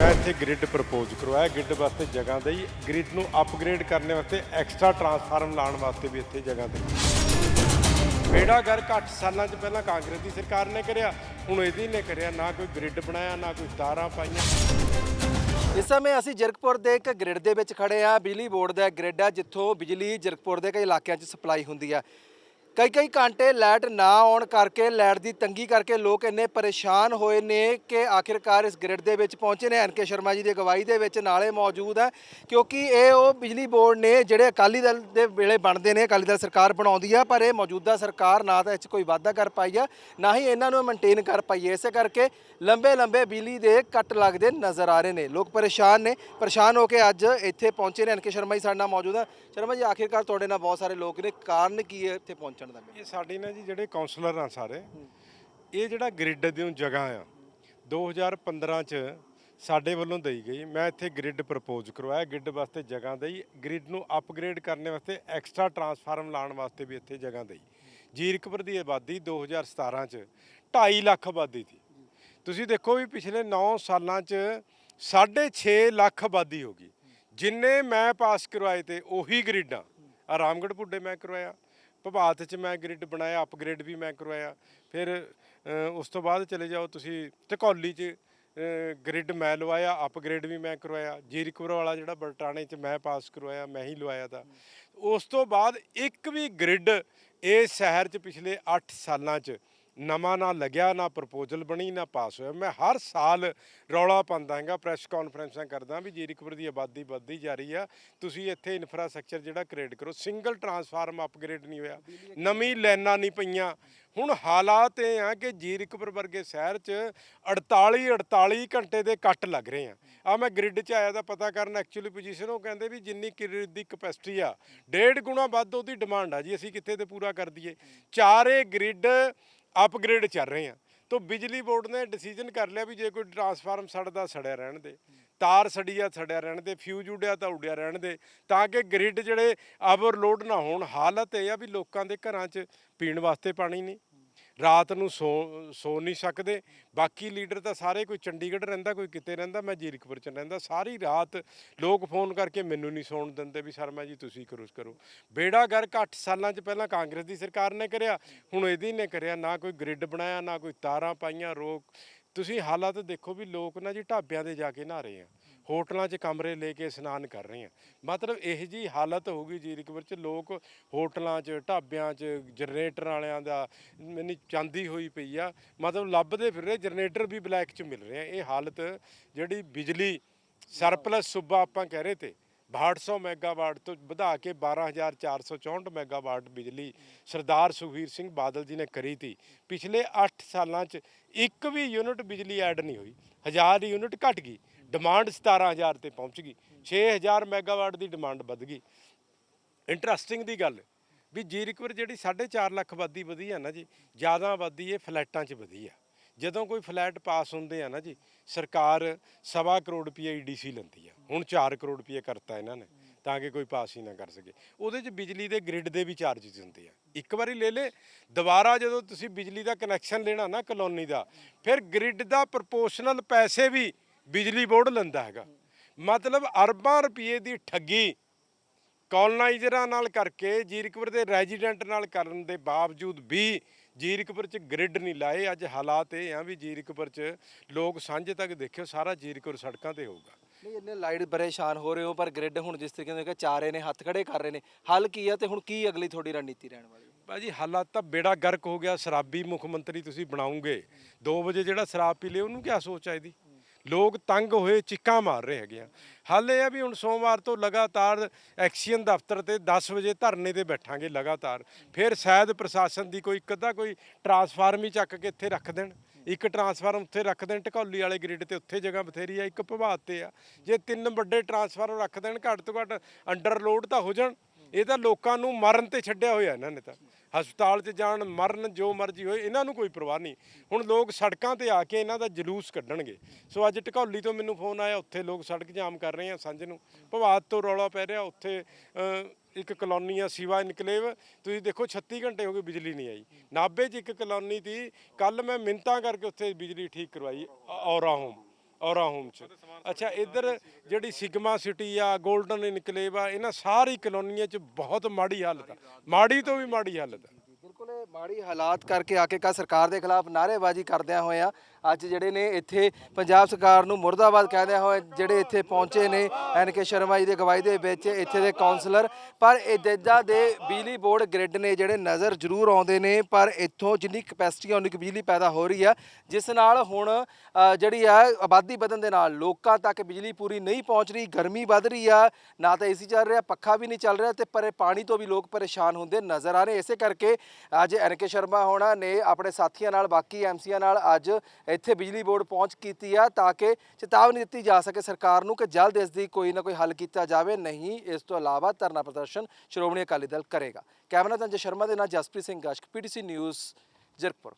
ਮੈਂ ਇੱਥੇ grid propose ਕਰਵਾਇਆ ਗ੍ਰਿਡ ਵਾਸਤੇ ਜਗ੍ਹਾ ਦੇਈ। ਗ੍ਰਿਡ ਨੂੰ ਅਪਗ੍ਰੇਡ ਕਰਨ ਵਾਸਤੇ ਐਕਸਟਰਾ ਟਰਾਂਸਫਾਰਮ ਲਾਉਣ ਵਾਸਤੇ ਵੀ ਇੱਥੇ ਜਗ੍ਹਾ ਦੇਈ। ਬੇੜਾ ਘਰ ਘੱਟ ਸਾਲਾਂ 'ਚ ਪਹਿਲਾਂ ਕਾਂਗਰਸ ਦੀ ਸਰਕਾਰ ਨੇ ਕਰਿਆ। ਹੁਣ ਇਹਦੀ ਨੇ ਕਰਿਆ। ਨਾ ਕੋਈ ਗ੍ਰਿਡ ਬਣਾਇਆ, ਨਾ ਕੋਈ ਤਾਰਾਂ ਪਾਈਆਂ। ਇਸ ਸਮੇਂ ਅਸੀਂ ਜਰਕਪੁਰ ਦੇ ਇੱਕ ਗ੍ਰਿਡ ਦੇ ਵਿੱਚ ਖੜੇ ਆ। ਬਿਜਲੀ ਬੋਰਡ ਦਾ ਗ੍ਰਿਡ ਆ, ਜਿੱਥੋਂ ਬਿਜਲੀ ਜਰਕਪੁਰ ਦੇ ਕਈ ਇਲਾਕਿਆਂ 'ਚ ਸਪਲਾਈ ਹੁੰਦੀ ਆ। ਕਈ ਕਈ ਘੰਟੇ ਲਾਈਟ ਨਾ ਆਉਣ ਕਰਕੇ, ਲਾਈਟ ਦੀ ਤੰਗੀ ਕਰਕੇ ਲੋਕ ਇੰਨੇ ਪਰੇਸ਼ਾਨ ਹੋਏ ਨੇ ਕਿ ਆਖਿਰਕਾਰ ਇਸ ਗ੍ਰਿਡ ਦੇ ਵਿੱਚ ਪਹੁੰਚੇ ਨੇ। ਐਨਕੇ ਸ਼ਰਮਾ ਜੀ ਦੀ ਅਗਵਾਈ ਦੇ ਵਿੱਚ ਨਾਲੇ ਮੌਜੂਦ ਹੈ, ਕਿਉਂਕਿ ਇਹ ਉਹ ਬਿਜਲੀ ਬੋਰਡ ਨੇ ਜਿਹੜੇ ਅਕਾਲੀ ਦਲ ਦੇ ਵੇਲੇ ਬਣਦੇ ਨੇ, ਅਕਾਲੀ ਦਲ ਸਰਕਾਰ ਬਣਾਉਂਦੀ ਆ, ਪਰ ਇਹ ਮੌਜੂਦਾ ਸਰਕਾਰ ਨਾ ਤਾਂ ਇਸ 'ਚ ਕੋਈ ਵਾਅਦਾ ਕਰ ਪਾਈ ਆ, ਨਾ ਹੀ ਇਹਨਾਂ ਨੂੰ ਮੇਨਟੇਨ ਕਰ ਪਾਈ ਹੈ ਇਸੇ ਕਰਕੇ ਲੰਬੇ ਲੰਬੇ ਬਿਜਲੀ ਦੇ ਕੱਟ ਲੱਗਦੇ ਨਜ਼ਰ ਆ ਰਹੇ ਨੇ। ਲੋਕ ਪਰੇਸ਼ਾਨ ਨੇ, ਪਰੇਸ਼ਾਨ ਹੋ ਕੇ ਅੱਜ ਇੱਥੇ ਪਹੁੰਚੇ ਨੇ। ਐਨਕੇ ਸ਼ਰਮਾ ਜੀ ਸਾਡੇ ਨਾਲ ਮੌਜੂਦ ਆ। ਸ਼ਰਮਾ ਜੀ, ਆਖਿਰਕਾਰ ਤੁਹਾਡੇ ਨਾਲ ਬਹੁਤ ਸਾਰੇ ਲੋਕ ਨੇ। ਕਾਰਨ ਕੀ ਹੈ ਇੱਥੇ ਪਹੁੰਚਣ ਦਾ ਇਹ ਸਾਡੀ ਨਾ ਜੀ ਜਿਹੜੇ ਕਾਉਂਸਲਰ ਆ ਸਾਰੇ, ਇਹ ਜਿਹੜਾ ਗ੍ਰਿਡ ਦੀ ਜਗ੍ਹਾ ਆ 2015 ਚ ਸਾਡੇ ਵੱਲੋਂ ਦਈ ਗਈ। ਮੈਂ ਇੱਥੇ ਗ੍ਰਿਡ ਪ੍ਰਪੋਜ਼ ਕਰਵਾਇਆ ਗ੍ਰਿਡ ਵਾਸਤੇ ਜਗ੍ਹਾ ਦਈ ਗ੍ਰਿਡ ਨੂੰ ਅਪਗ੍ਰੇਡ ਕਰਨ ਵਾਸਤੇ ਐਕਸਟਰਾ ਟਰਾਂਸਫਾਰਮ ਲਾਉਣ ਵਾਸਤੇ ਵੀ ਇੱਥੇ ਜਗ੍ਹਾ ਦਈ। ਜੀਰਕਪੁਰ ਦੀ ਆਬਾਦੀ 2017 ਚ 2.5 ਲੱਖ ਆਬਾਦੀ ਸੀ। ਤੁਸੀਂ ਦੇਖੋ ਵੀ ਪਿਛਲੇ 9 ਸਾਲਾਂ ਚ 6.5 ਲੱਖ ਆਬਾਦੀ ਹੋ ਗਈ। ਜਿੰਨੇ ਮੈਂ ਪਾਸ ਕਰਵਾਏ ਤੇ ਉਹੀ ਗ੍ਰਿਡਾਂ ਆ। ਰਾਮਗੜ੍ਹ ਪੁੱਡੇ ਮੈਂ ਕਰਵਾਇਆ। ਭਵਾਤ ਚ ਮੈਂ ਗ੍ਰਿਡ ਬਣਾਇਆ ਅਪਗ੍ਰੇਡ ਵੀ ਮੈਂ ਕਰਵਾਇਆ। ਫਿਰ ਉਸ ਤੋਂ ਬਾਅਦ ਚਲੇ ਜਾਓ ਤੁਸੀਂ ਟਕੌਲੀ ਚ ਗ੍ਰਿਡ ਮੈਂ ਲਵਾਇਆ ਅਪਗ੍ਰੇਡ ਵੀ ਮੈਂ ਕਰਵਾਇਆ। ਜੀਰਕਪੁਰ ਵਾਲਾ ਜਿਹੜਾ ਬਲਟਾਣੇ ਚ ਮੈਂ ਪਾਸ ਕਰਵਾਇਆ, ਮੈਂ ਹੀ ਲਵਾਇਆ ਤਾਂ। ਉਸ ਤੋਂ ਬਾਅਦ ਇੱਕ ਵੀ ਗ੍ਰਿਡ ਇਸ ਸ਼ਹਿਰ ਚ ਪਿਛਲੇ 8 ਸਾਲਾਂ ਚ ਨਵਾਂ ਨਾ ਲੱਗਿਆ, ਨਾ ਪ੍ਰਪੋਜ਼ਲ ਬਣੀ, ਨਾ ਪਾਸ ਹੋਇਆ। ਮੈਂ ਹਰ ਸਾਲ ਰੌਲਾ ਪਾਉਂਦਾ ਹੈਗਾ ਪ੍ਰੈਸ ਕਾਨਫਰੰਸਾਂ ਕਰਦਾ ਵੀ ਜੀਰਕਪੁਰ ਦੀ ਆਬਾਦੀ ਵੱਧਦੀ ਜਾ ਰਹੀ ਆ। ਤੁਸੀਂ ਇੱਥੇ ਇਨਫਰਾਸਟ੍ਰਕਚਰ ਜਿਹੜਾ ਕ੍ਰੀਏਟ ਕਰੋ ਸਿੰਗਲ ਟਰਾਂਸਫਾਰਮ ਅਪਗ੍ਰੇਡ ਨਹੀਂ ਹੋਇਆ। ਨਵੀਂ ਲਾਈਨਾਂ ਨਹੀਂ ਪਈਆਂ। ਹੁਣ ਹਾਲਾਤ ਇਹ ਆ ਕਿ ਜੀਰਕਪੁਰ ਵਰਗੇ ਸ਼ਹਿਰ 'ਚ 48 48 ਘੰਟੇ ਦੇ ਕੱਟ ਲੱਗ ਰਹੇ ਆ। ਆ ਮੈਂ ਗ੍ਰਿਡ 'ਚ ਆਇਆ ਤਾਂ ਪਤਾ ਕਰਨ ਐਕਚੁਅਲੀ ਪੋਜੀਸ਼ਨ ਉਹ ਕਹਿੰਦੇ ਵੀ ਜਿੰਨੀ ਗ੍ਰਿਡ ਦੀ ਕਪੈਸਿਟੀ ਆ, ਡੇਢ ਗੁਣਾ ਵੱਧ ਉਹਦੀ ਡਿਮਾਂਡ ਆ ਜੀ, ਅਸੀਂ ਕਿੱਥੇ ਤੇ ਪੂਰਾ ਕਰ ਦਈਏ। ਚਾਰੇ ਗ੍ਰਿਡ ਅਪਗ੍ਰੇਡ ਚੱਲ ਰਹੇ ਆ। ਤੋਂ ਬਿਜਲੀ ਬੋਰਡ ਨੇ ਡਿਸੀਜਨ ਕਰ ਲਿਆ ਵੀ ਜੇ ਕੋਈ ਟਰਾਂਸਫਾਰਮ ਸੜਦਾ ਸੜਿਆ ਰਹਿਣ ਦੇ, ਤਾਰ ਸੜੀ ਆ ਸੜਿਆ ਰਹਿਣ ਦੇ ਫਿਊਜ਼ ਉੱਡਿਆ ਤਾਂ ਉੱਡਿਆ ਰਹਿਣ ਦੇ, ਤਾਂ ਕਿ ਗ੍ਰਿਡ ਜਿਹੜੇ ਓਵਰਲੋਡ ਨਾ ਹੋਣ, ਹਾਲਤ ਇਹ ਆ ਵੀ ਲੋਕਾਂ ਦੇ ਘਰਾਂ 'ਚ ਪੀਣ ਵਾਸਤੇ ਪਾਣੀ ਨਹੀਂ। ਰਾਤ ਨੂੰ ਸੌ ਸੌ ਨਹੀਂ ਸਕਦੇ। ਬਾਕੀ ਲੀਡਰ ਤਾਂ ਸਾਰੇ ਕੋਈ ਚੰਡੀਗੜ੍ਹ ਰਹਿੰਦਾ, ਕੋਈ ਕਿਤੇ ਰਹਿੰਦਾ, ਮੈਂ ਜੀਰਕਪੁਰ ਚ ਰਹਿੰਦਾ। ਸਾਰੀ ਰਾਤ ਲੋਕ ਫੋਨ ਕਰਕੇ ਮੈਨੂੰ ਨਹੀਂ ਸੌਣ ਦਿੰਦੇ ਵੀ ਸ਼ਰਮਾ ਜੀ, ਤੁਸੀਂ ਕਰੋ ਕਰੋ। ਬੇੜਾ ਘਰ ਘੱਟ ਸਾਲਾਂ ਚ ਪਹਿਲਾਂ ਕਾਂਗਰਸ ਦੀ ਸਰਕਾਰ ਨੇ ਕਰਿਆ, ਹੁਣ ਇਹਦੀ ਨੇ ਕਰਿਆ। ਨਾ ਕੋਈ ਗ੍ਰਿਡ ਬਣਾਇਆ, ਨਾ ਕੋਈ ਤਾਰਾਂ ਪਾਈਆਂ, ਰੋਕ। ਤੁਸੀਂ ਹਾਲਾਤ ਦੇਖੋ ਵੀ ਲੋਕ ਨਾ ਜੀ ਢਾਬਿਆਂ ਦੇ ਜਾ ਕੇ ਨਹਾ ਰਹੇ ਆ। ਹੋਟਲਾਂ 'ਚ ਕਮਰੇ ਲੈ ਕੇ ਇਸ਼ਨਾਨ ਕਰ ਰਹੇ ਆ ਮਤਲਬ ਇਹ ਜੀ ਹਾਲਤ ਹੋ ਗਈ ਜੀਰਕਪੁਰ 'ਚ। ਲੋਕ ਹੋਟਲਾਂ 'ਚ, ਢਾਬਿਆਂ 'ਚ, ਜਨਰੇਟਰ ਵਾਲਿਆਂ ਦਾ ਮੈਨੂੰ ਚਾਂਦੀ ਹੋਈ ਪਈ ਆ। ਮਤਲਬ ਲੱਭਦੇ ਫਿਰ ਰਹੇ, ਜਨਰੇਟਰ ਵੀ ਬਲੈਕ 'ਚ ਮਿਲ ਰਹੇ। ਆ ਇਹ ਹਾਲਤ ਜਿਹੜੀ ਬਿਜਲੀ ਸਰਪਲਸ ਸੂਬਾ ਆਪਾਂ ਕਹਿ ਰਹੇ ਤੇ 6200 ਮੈਗਾਵਾਟ ਤੋਂ ਵਧਾ ਕੇ 12464 ਮੈਗਾਵਾਟ ਬਿਜਲੀ ਸਰਦਾਰ ਸੁਖਬੀਰ ਸਿੰਘ ਬਾਦਲ ਜੀ ਨੇ ਕਰੀ ਤੀ। ਪਿਛਲੇ 8 ਸਾਲਾਂ 'ਚ ਇੱਕ ਵੀ ਯੂਨਿਟ ਬਿਜਲੀ ਐਡ ਨਹੀਂ ਹੋਈ। ਹਜ਼ਾਰ ਯੂਨਿਟ ਘਟ ਗਈ। ਡਿਮਾਂਡ 17000 ਤੇ ਪਹੁੰਚ ਗਈ। 6000 ਮੈਗਾਵਾਟ ਦੀ ਡਿਮਾਂਡ ਵੱਧ ਗਈ। ਇੰਟਰਸਟਿੰਗ ਦੀ ਗੱਲ, ਵੀ ਜੀਰਕਪੁਰ ਜਿਹੜੀ 4.5 ਲੱਖ ਆਬਾਦੀ ਵਧੀ ਆ ਨਾ ਜੀ, ਜ਼ਿਆਦਾ ਆਬਾਦੀ ਇਹ ਫਲੈਟਾਂ 'ਚ ਵਧੀ ਆ। ਜਦੋਂ ਕੋਈ ਫਲੈਟ ਪਾਸ ਹੁੰਦੇ ਆ ਨਾ ਜੀ, ਸਰਕਾਰ ਸਵਾ ਕਰੋੜ ਰੁਪਏ ਈਡੀਸੀ ਲੈਂਦੀ ਆ। ਹੁਣ 4 ਕਰੋੜ ਰੁਪਏ ਕਰਤਾ ਇਹਨਾਂ ਨੇ, ਤਾਂ ਕਿ ਕੋਈ ਪਾਸ ਹੀ ਨਾ ਕਰ ਸਕੇ। ਉਹਦੇ 'ਚ ਬਿਜਲੀ ਦੇ ਗ੍ਰਿਡ ਦੇ ਵੀ ਚਾਰजेस ਹੁੰਦੇ ਆ। ਇੱਕ ਵਾਰੀ ਲੈ ਲੇ, ਦੁਬਾਰਾ ਜਦੋਂ ਤੁਸੀਂ ਬਿਜਲੀ ਦਾ ਕਨੈਕਸ਼ਨ ਲੈਣਾ ਨਾ ਕਲੋਨੀ ਦਾ, ਫਿਰ ਗ੍ਰਿਡ ਦਾ ਪ੍ਰਪੋਰਸ਼ਨਲ ਪੈਸੇ ਵੀ ਬਿਜਲੀ ਬੋਰਡ ਲੈਂਦਾ ਹੈਗਾ। ਮਤਲਬ ਅਰਬਾਂ ਰੁਪਏ ਦੀ ਠੱਗੀ ਕਲੋਨਾਈਜ਼ਰਾਂ ਨਾਲ ਕਰਕੇ ਜੀਰਕਪੁਰ ਦੇ ਰੈਜ਼ੀਡੈਂਟ ਨਾਲ ਕਰਨ ਦੇ ਬਾਵਜੂਦ ਵੀ ਜੀਰਕਪੁਰ ਚ ਗ੍ਰਿਡ ਨਹੀਂ ਲਾਏ। ਅੱਜ ਹਾਲਾਤ ਇਹ ਆ ਵੀ ਜੀਰਕਪੁਰ ਚ ਲੋਕ ਸਾਂਝੇ ਤੱਕ ਦੇਖਿਓ ਸਾਰਾ ਜੀਰਕਪੁਰ ਸੜਕਾਂ ਤੇ ਹੋਊਗਾ। ਨਹੀਂ ਇੰਨੇ ਲਾਈਟ ਪਰੇਸ਼ਾਨ ਹੋ ਰਹੇ ਹੋ ਪਰ ਗ੍ਰਿਡ ਹੁਣ ਜਿਸ ਤਰੀਕੇ ਨਾਲ ਕਿ ਚਾਰੇ ਨੇ ਹੱਥ ਖੜੇ ਕਰ ਰਹੇ ਨੇ। ਹੱਲ ਕੀ ਆ ਤੇ ਹੁਣ ਕੀ ਅਗਲੀ ਤੁਹਾਡੀ ਰਣਨੀਤੀ ਰਹਿਣ ਵਾਲੀ ਹੈ? ਬਾਜੀ ਹਾਲਾਤ ਤਾਂ ਬੇੜਾ ਗਰਕ ਹੋ ਗਿਆ। ਸ਼ਰਾਬੀ ਮੁੱਖ ਮੰਤਰੀ ਤੁਸੀਂ ਬਣਾਉਂਗੇ। 2 ਵਜੇ ਜਿਹੜਾ ਸ਼ਰਾਬ ਪੀ ਲੇ ਉਹਨੂੰ ਕੀ ਸੋਚ ਆ ਇਹਦੀ? ਲੋਕ ਤੰਗ ਹੋਏ, ਚਿੱਕਾਂ ਮਾਰ ਰਹੇ ਹੈਗੇ ਆ। ਹੱਲ ਇਹ ਆ ਵੀ ਹੁਣ ਸੋਮਵਾਰ ਤੋਂ ਲਗਾਤਾਰ ਐਕਸੀਅਨ ਦਫ਼ਤਰ ਤੇ 10 ਵਜੇ ਧਰਨੇ ਤੇ ਬੈਠਾਂਗੇ ਲਗਾਤਾਰ। ਫਿਰ ਸ਼ਾਇਦ ਪ੍ਰਸ਼ਾਸਨ ਦੀ ਕੋਈ ਇੱਕ ਅੱਧਾ ਕੋਈ ਟਰਾਂਸਫਾਰਮ ਹੀ ਚੱਕ ਕੇ ਇੱਥੇ ਰੱਖ ਦੇਣ। ਇੱਕ ਟਰਾਂਸਫਾਰਮ ਉੱਥੇ ਰੱਖ ਦੇਣ, ਢਕੌਲੀ ਵਾਲੇ ਗ੍ਰਿਡ ਤੇ ਉੱਥੇ ਜਗ੍ਹਾ ਬਥੇਰੀ ਆ, ਇੱਕ ਭਵਾਤ ਤੇ ਆ। ਜੇ ਤਿੰਨ ਵੱਡੇ ਟਰਾਂਸਫਾਰਮ ਰੱਖ ਦੇਣ, ਘੱਟ ਤੋਂ ਘੱਟ ਅੰਡਰਲੋਡ ਤਾਂ ਹੋ ਜਾਣ। ਇਹ ਤਾਂ ਲੋਕਾਂ ਨੂੰ ਮਰਨ ਤੇ ਛੱਡਿਆ ਹੋਇਆ ਇਹਨਾਂ ਨੇ ਤਾਂ। ਹਸਪਤਾਲ 'ਚ ਜਾਣ, ਮਰਨ, ਜੋ ਮਰਜ਼ੀ ਹੋਏ, ਇਹਨਾਂ ਨੂੰ ਕੋਈ ਪਰਵਾਹ ਨਹੀਂ। ਹੁਣ ਲੋਕ ਸੜਕਾਂ ਤੇ ਆ ਕੇ ਇਹਨਾਂ ਦਾ ਜਲੂਸ ਕੱਢਣਗੇ। ਸੋ ਅੱਜ ਢਕੌਲੀ ਤੋਂ ਮੈਨੂੰ ਫੋਨ ਆਇਆ, ਉੱਥੇ ਲੋਕ ਸੜਕ ਜਾਮ ਕਰ ਰਹੇ ਆ ਸਾਂਝ ਨੂੰ। ਭਵਾਤ ਤੋਂ ਰੌਲਾ ਪੈ ਰਿਹਾ, ਉੱਥੇ ਇੱਕ ਕਲੋਨੀ ਆ ਸਿਵਾ ਇਨਕਲੇਵ। ਤੁਸੀਂ ਦੇਖੋ 36 ਘੰਟੇ ਹੋ ਗਏ ਬਿਜਲੀ ਨਹੀਂ ਆਈ। ਨਾਭੇ 'ਚ ਇੱਕ ਕਲੋਨੀ ਤੀ ਕੱਲ ਮੈਂ ਮਿੰਤਾਂ ਕਰਕੇ ਉੱਥੇ ਬਿਜਲੀ ਠੀਕ ਕਰਵਾਈ ਔਰਾ ਹੋਮ। ਔਰਾ ਹੋਮ ਚ। ਅੱਛਾ, ਇੱਧਰ ਜਿਹੜੀ ਸਿਗਮਾ ਸਿਟੀ ਆ 골ਡਨ ਇਨਕਲੇਵ ਆ, ਇਹਨਾਂ ਸਾਰੀ ਕਲੋਨੀਆਂ ਚ ਬਹੁਤ ਮਾੜੀ ਹਾਲਤ ਆ। ਮਾੜੀ ਤੋਂ ਵੀ ਮਾੜੀ ਹਾਲਤ ਆ। ਬਿਲਕੁਲ, ਇਹ ਮਾੜੀ ਹਾਲਾਤ ਕਰਕੇ ਆ ਕੇ ਕਾ ਸਰਕਾਰ ਦੇ ਖਿਲਾਫ ਨਾਅਰੇਬਾਜ਼ੀ ਕਰਦਿਆਂ ਹੋਇਆ ਅੱਜ ਜਿਹੜੇ ਨੇ ਇੱਥੇ ਪੰਜਾਬ ਸਰਕਾਰ ਨੂੰ ਮੁਰਦਾਬਾਦ ਕਹਿੰਦਿਆਂ ਹੋਏ ਜਿਹੜੇ ਇੱਥੇ ਪਹੁੰਚੇ ਨੇ, ਐਨ ਕੇ ਸ਼ਰਮਾ ਜੀ ਦੀ ਅਗਵਾਈ ਦੇ ਵਿੱਚ ਇੱਥੇ ਦੇ ਕਾਉਂਸਲਰ ਪਰ ਇਹ ਦੇ ਬਿਜਲੀ ਬੋਰਡ ਗ੍ਰਿਡ ਨੇ ਜਿਹੜੇ ਨਜ਼ਰ ਜ਼ਰੂਰ ਆਉਂਦੇ ਨੇ, ਪਰ ਇੱਥੋਂ ਜਿੰਨੀ ਕਪੈਸਿਟੀ ਉਨੀ ਕੁ ਬਿਜਲੀ ਪੈਦਾ ਹੋ ਰਹੀ ਆ, ਜਿਸ ਨਾਲ ਹੁਣ ਜਿਹੜੀ ਆ ਆਬਾਦੀ ਵਧਣ ਦੇ ਨਾਲ ਲੋਕਾਂ ਤੱਕ ਬਿਜਲੀ ਪੂਰੀ ਨਹੀਂ ਪਹੁੰਚ ਰਹੀ, ਗਰਮੀ ਵੱਧ ਰਹੀ ਆ, ਨਾ ਤਾਂ ਏਸੀ ਚੱਲ ਰਿਹਾ, ਪੱਖਾ ਵੀ ਨਹੀਂ ਚੱਲ ਰਿਹਾ ਤੇ ਪਰੇ ਪਾਣੀ ਤੋਂ ਵੀ ਲੋਕ ਪਰੇਸ਼ਾਨ ਹੁੰਦੇ ਨਜ਼ਰ ਆ ਰਹੇ ਇਸੇ ਕਰਕੇ ਅੱਜ ਐਨ ਕੇ ਸ਼ਰਮਾ ਹੋਣਾ ਨੇ ਆਪਣੇ ਸਾਥੀਆਂ ਨਾਲ, ਬਾਕੀ ਐਮਸੀਆਂ ਨਾਲ ਅੱਜ ਇੱਥੇ ਬਿਜਲੀ ਬੋਰਡ ਪਹੁੰਚ ਕੀਤੀ ਆ ਤਾਂ ਕਿ ਚੇਤਾਵਨੀ ਦਿੱਤੀ ਜਾ ਸਕੇ ਸਰਕਾਰ ਨੂੰ ਕਿ ਜਲਦ ਇਸ ਦੀ ਕੋਈ ਨਾ ਕੋਈ ਹੱਲ ਕੀਤਾ ਜਾਵੇ, ਨਹੀਂ ਇਸ ਤੋਂ ਇਲਾਵਾ ਧਰਨਾ ਪ੍ਰਦਰਸ਼ਨ ਸ਼੍ਰੋਮਣੀ ਅਕਾਲੀ ਦਲ ਕਰੇਗਾ। ਕੈਮਰਾ ਸੰਜੇ ਸ਼ਰਮਾ ਦੇ ਨਾਲ ਜਸਪ੍ਰੀਤ ਸਿੰਘ ਗਸ਼ਕ, ਪੀਟੀਸੀ ਨਿਊਜ਼ ਜਰਕਪੁਰ